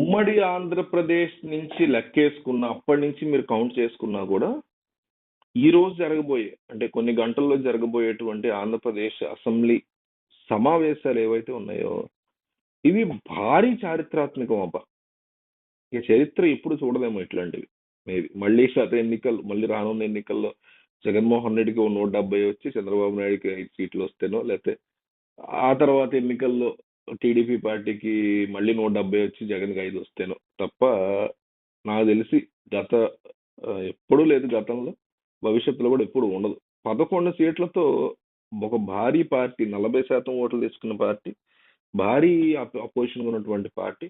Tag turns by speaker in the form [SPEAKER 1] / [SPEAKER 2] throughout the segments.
[SPEAKER 1] ఉమ్మడి ఆంధ్రప్రదేశ్ నుంచి లెక్కేసుకున్న అప్పటి నుంచి మీరు కౌంట్ చేసుకున్నా కూడా ఈ రోజు జరగబోయే అంటే కొన్ని గంటల్లో జరగబోయేటువంటి ఆంధ్రప్రదేశ్ అసెంబ్లీ సమావేశాలు ఏవైతే ఉన్నాయో ఇవి భారీ చారిత్రాత్మకం అబ్బా. ఇక చరిత్ర ఎప్పుడు చూడలేము ఇట్లాంటివి. మేబీ మళ్ళీ గత ఎన్నికలు మళ్ళీ రానున్న ఎన్నికల్లో జగన్మోహన్ రెడ్డికి ఓ నూట డెబ్బై వచ్చి చంద్రబాబు నాయుడికి ఐదు సీట్లు వస్తేనో లేకపోతే ఆ తర్వాత ఎన్నికల్లో టీడీపీ పార్టీకి మళ్ళీ నూట డెబ్బై వచ్చి జగన్కి ఐదు వస్తేను తప్ప నాకు తెలిసి గత ఎప్పుడూ లేదు గతంలో భవిష్యత్తులో కూడా ఎప్పుడు ఉండదు. పదకొండు సీట్లతో ఒక భారీ పార్టీ నలభై శాతం ఓట్లు తీసుకున్న పార్టీ భారీ అపోజిషన్ ఉన్నటువంటి పార్టీ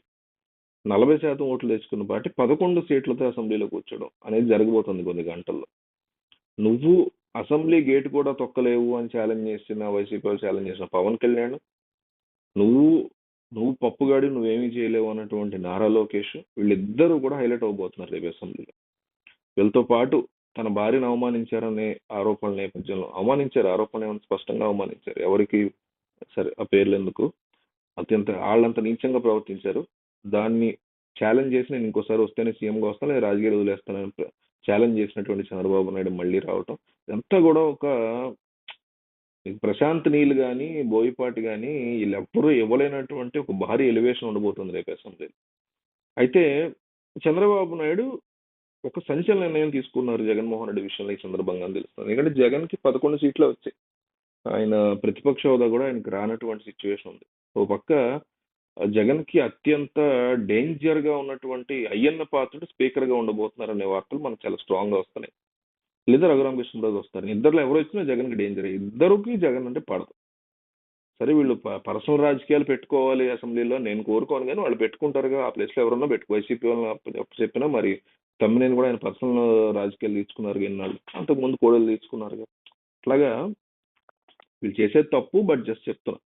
[SPEAKER 1] నలభై శాతం ఓట్లు తెచ్చుకున్న పార్టీ పదకొండు సీట్లతో అసెంబ్లీలో కూర్చోడం అనేది జరగబోతుంది కొన్ని గంటల్లో. నువ్వు అసెంబ్లీ గేట్ కూడా తొక్కలేవు అని ఛాలెంజ్ చేసిన వైసీపీ ఛాలెంజ్ చేసిన పవన్ కళ్యాణ్ నువ్వు నువ్వు పప్పుగాడి నువ్వేమీ చేయలేవు అన్నటువంటి నారా లోకేష్ వీళ్ళిద్దరూ కూడా హైలైట్ అవబోతున్నారు రేపు అసెంబ్లీలో. వీళ్ళతో పాటు తన భార్యను అవమానించారనే ఆరోపణల నేపథ్యంలో అవమానించారు ఆరోపణ ఏమైనా స్పష్టంగా అవమానించారు? ఎవరికి? సరే ఆ పేర్లు ఎందుకు? అత్యంత వాళ్ళంత నీచంగా ప్రవర్తించారు. దాన్ని ఛాలెంజ్ చేసి నేను ఇంకోసారి వస్తేనే సీఎంగా వస్తాను లేదా రాజకీయాలు వదిలేస్తానని ఛాలెంజ్ చేసినటువంటి చంద్రబాబు నాయుడు మళ్ళీ రావటం. ఇదంతా కూడా ఒక ప్రశాంత్ నీల్ కానీ బోయపాటి కానీ వీళ్ళెవ్వరూ ఇవ్వలేనటువంటి ఒక భారీ ఎలివేషన్ ఉండబోతుంది రేపు అసెంబ్లీ అయితే చంద్రబాబు నాయుడు ఒక సంచలన నిర్ణయం తీసుకున్నారు జగన్మోహన్ రెడ్డి విషయంలో ఈ సందర్భంగా తెలుస్తుంది. ఎందుకంటే జగన్కి పదకొండు సీట్లు వచ్చాయి. ఆయన ప్రతిపక్ష హోదా కూడా ఆయనకి రానటువంటి సిచ్యువేషన్ ఉంది. ఓ పక్క జగన్కి అత్యంత డేంజర్గా ఉన్నటువంటి అయ్యన్న పాత్రుడు స్పీకర్గా ఉండబోతున్నారు అనే వార్తలు మనకు చాలా స్ట్రాంగ్గా వస్తున్నాయి. లేదా రఘురామ కృష్ణరాజు వస్తారు. ఇద్దరులో ఎవరు వచ్చినా జగన్కి డేంజర్ ఇద్దరికి జగన్ అంటే పడదు. సరే వీళ్ళు పర్సనల్ రాజకీయాలు పెట్టుకోవాలి అసెంబ్లీలో నేను కోరుకోను కానీ వాళ్ళు పెట్టుకుంటారుగా. ఆ ప్లేస్లో ఎవరన్నా పెట్టుకో వైసీపీ వాళ్ళని చెప్పినా మరి తమ్మినేని కూడా ఆయన పర్సనల్ రాజకీయాలు తీసుకున్నారు ఎన్నాళ్ళు అంతకు ముందు కోడలు తీసుకున్నారు అట్లాగా వీళ్ళు చేసేది తప్పు బట్ జస్ట్ చెప్తున్నా.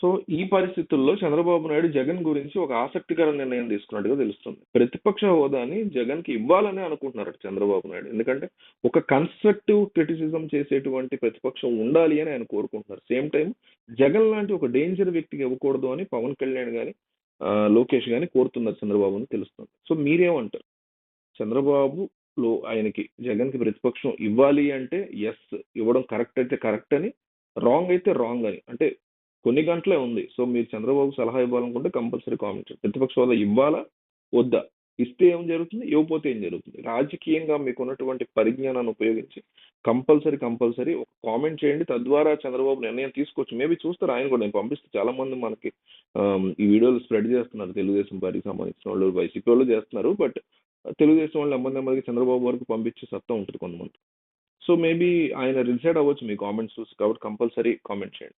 [SPEAKER 1] సో ఈ పరిస్థితుల్లో చంద్రబాబు నాయుడు జగన్ గురించి ఒక ఆసక్తికర నిర్ణయం తీసుకున్నట్టుగా తెలుస్తుంది. ప్రతిపక్ష హోదాని జగన్కి ఇవ్వాలని అనుకుంటున్నారు చంద్రబాబు నాయుడు. ఎందుకంటే ఒక కన్స్ట్రక్టివ్ క్రిటిసిజం చేసేటువంటి ప్రతిపక్షం ఉండాలి అని ఆయన కోరుకుంటున్నారు. సేమ్ టైం జగన్ లాంటి ఒక డేంజర్ వ్యక్తికి ఇవ్వకూడదు అని పవన్ కళ్యాణ్ గాని లోకేష్ గాని కోరుతున్నారు చంద్రబాబు అని తెలుస్తుంది. సో మీరేమంటారు? చంద్రబాబు లో ఆయనకి జగన్కి ప్రతిపక్షం ఇవ్వాలి అంటే ఎస్ ఇవ్వడం కరెక్ట్ అయితే కరెక్ట్ అని రాంగ్ అయితే రాంగ్ అని. అంటే కొన్ని గంటలే ఉంది. సో మీరు చంద్రబాబు సలహా ఇవ్వాలనుకుంటే కంపల్సరీ కామెంట్ చేయండి. ప్రతిపక్ష హోదా ఇవ్వాలా? వద్దా? ఇస్తే ఏం జరుగుతుంది? ఇవ్వకపోతే ఏం జరుగుతుంది? రాజకీయంగా మీకు ఉన్నటువంటి పరిజ్ఞానాన్ని ఉపయోగించి కంపల్సరీ కంపల్సరీ ఒక కామెంట్ చేయండి. తద్వారా చంద్రబాబు నిర్ణయం తీసుకోవచ్చు. మేబీ చూస్తారు. ఆయన కూడా నేను పంపిస్తే. చాలా మంది మనకి ఈ వీడియోలు స్ప్రెడ్ చేస్తున్నారు. తెలుగుదేశం పార్టీకి సంబంధించిన వాళ్ళు వైసీపీ వాళ్ళు చేస్తున్నారు. బట్ తెలుగుదేశం వాళ్ళు నెమ్మది నెమ్మదిగా చంద్రబాబు వరకు పంపించే సత్తా ఉంటుంది కొంతమంది. సో మేబీ ఆయన రిసైడ్ అవ్వచ్చు మీ కామెంట్స్ చూసి. కాబట్టి కంపల్సరీ కామెంట్ చేయండి.